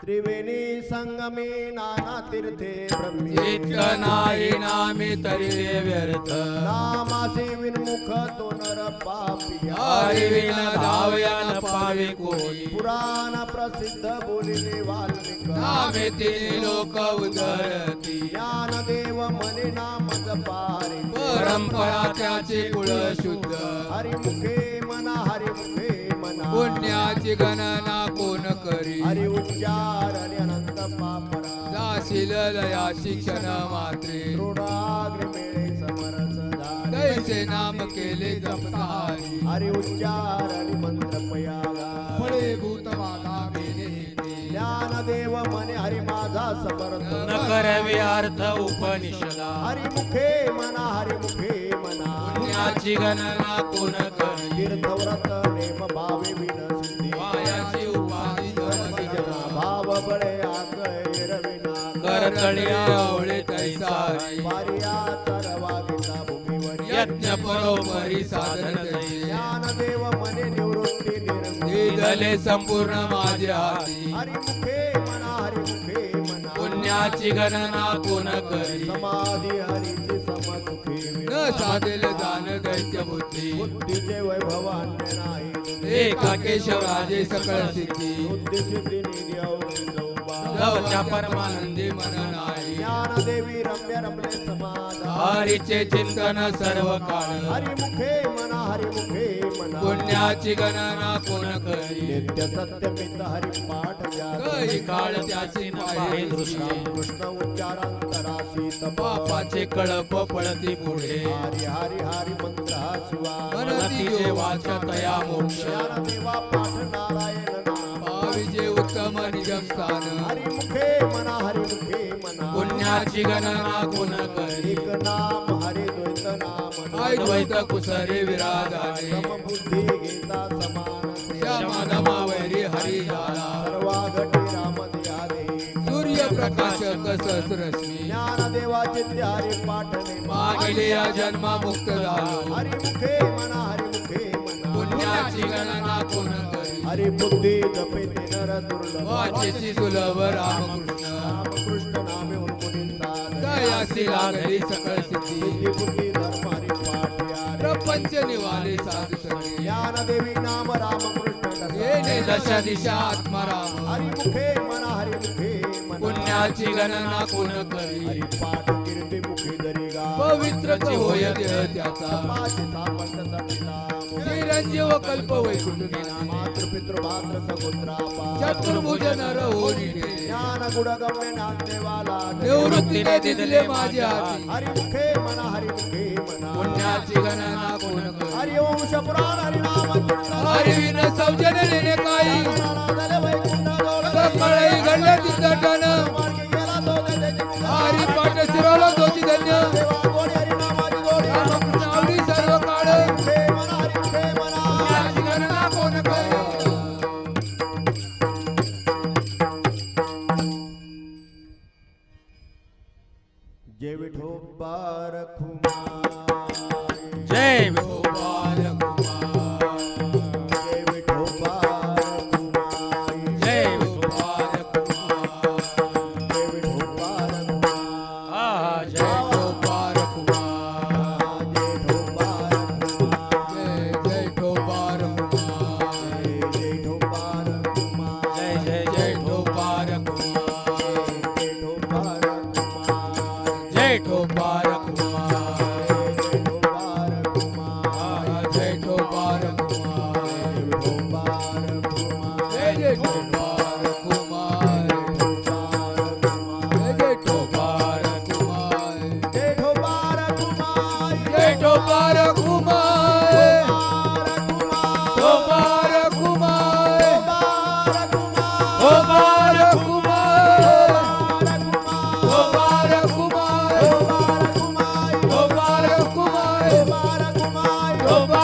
त्रिवेणी संगमे नाना तीर्थे नाही नामे तरी व्यर्थ। नामासे विन्मुख तो नर विन धावया न पावे कोणी पुराण प्रसिद्ध बोलिले वाल्मिक। नामे तिने लोक उदरती। ज्ञानदेव मने नाम जपारे परंपरा त्याचे कुळ शुद्ध। हरिमुखे पुण्याची गणना कोण करी? हरि उच्चार हरि अनंत पापरा. जाशील दया शिक्षण मात्रे. तृणाग्नि मेळे समरस झाले दैसे नाम केले जपतारी. हरि उच्चार हरि मंत्र पयागा फळे भूतमाता मेले ते. ज्ञानदेव मने हरि माझा समर्थ न करवे अर्थ उपनिषदा. हरिमुखे मना हरिमुखे मना. पुण्याची गणना कोण करी? तीर्थव्रत नेम भावे विनसिद्धी जगती भाव बळे आकळे रविना करतळी आवळे तैसारी पारिया तरवागिता भूमीवर यज्ञ परोपरी साधन ज्ञानदेव मने निवृत्ती निरंती दिले संपूर्ण माझ्या हाती हरिमुखे हरिमुखे पुण्याची गणना कोण करी? समाधी हरीची समसुखी न साधेल जाण दैत्य बुद्धी. बुद्धीचे वैभव अन्य नाही. एका केशवराजे सकळ सिद्धी. बुद्धी निधी परमानंदी मन नाही. ज्ञानदेवी रम्य हरीचे चिंतन सर्व काळ हरिमुखे मना। पुण्याची गणना कोण करी? नित्य सत्य पित हरि पाठ काही काळ त्याची पाहे दृष्टी कृष्ण उच्चारांतरासी तपा पापाचे कळप पळती पुढे। हरि हरि हरि मंत्र हा शिवा मनती जो वाचतया मोक्ष। ज्ञानदेवा पाठ नारायण नाम। स्थान हरिमुखे मना हरिमुखे मना. पुण्याची गणना कोण करी एक नाम हरि द्वैत नाम. अद्वैत कुसरे विराजाने समबुद्धी गीता समान श्यामादमा वैरी हरी झाला सर्वा घटी राम सूर्य प्रकाशक सहस्रश्मी ज्ञानदेवाचे हरि पाठने. जन्मा मुक्त झालो. हरिमुखे मना हरिमुखे हरि बुद्धी जपे ते नर दुर्लभ. वाचेची सुलभ रामकृष्ण. रामकृष्ण नामे उन्मुनी दयासी लागली सकळ सिद्धी. बुद्धी बुद्धी धर्म हरि पाठ्या प्रपंच निवाले साधू सगळे ज्ञानदेवी नाम रामकृष्ण येणे दशा. दशा आत्माराम हरिमुखे मना हरिमुखे मना. पुण्याची गणना कोण करी? हरि पाठ कीर्ती मुखी दरी गा पवित्र होय त्याचा. पाची सामंत सटिला चिरंजीव कल्प वैकुंठ मातृपितृ भाद्र सगोत्रा चतुर्भुज नर होरी ज्ञान गुण गम्य नामदेवाला निवृत्तीने दिले माझ्या हाती. हरिमुखे मना हरिमुखे मना पुण्याची गणना कोण हरिवंश पुराण हरिनाम कीर्तन हरिविन सौजन्य ગોપાર કુમાર જય ગોપાલ Jacob. Oba!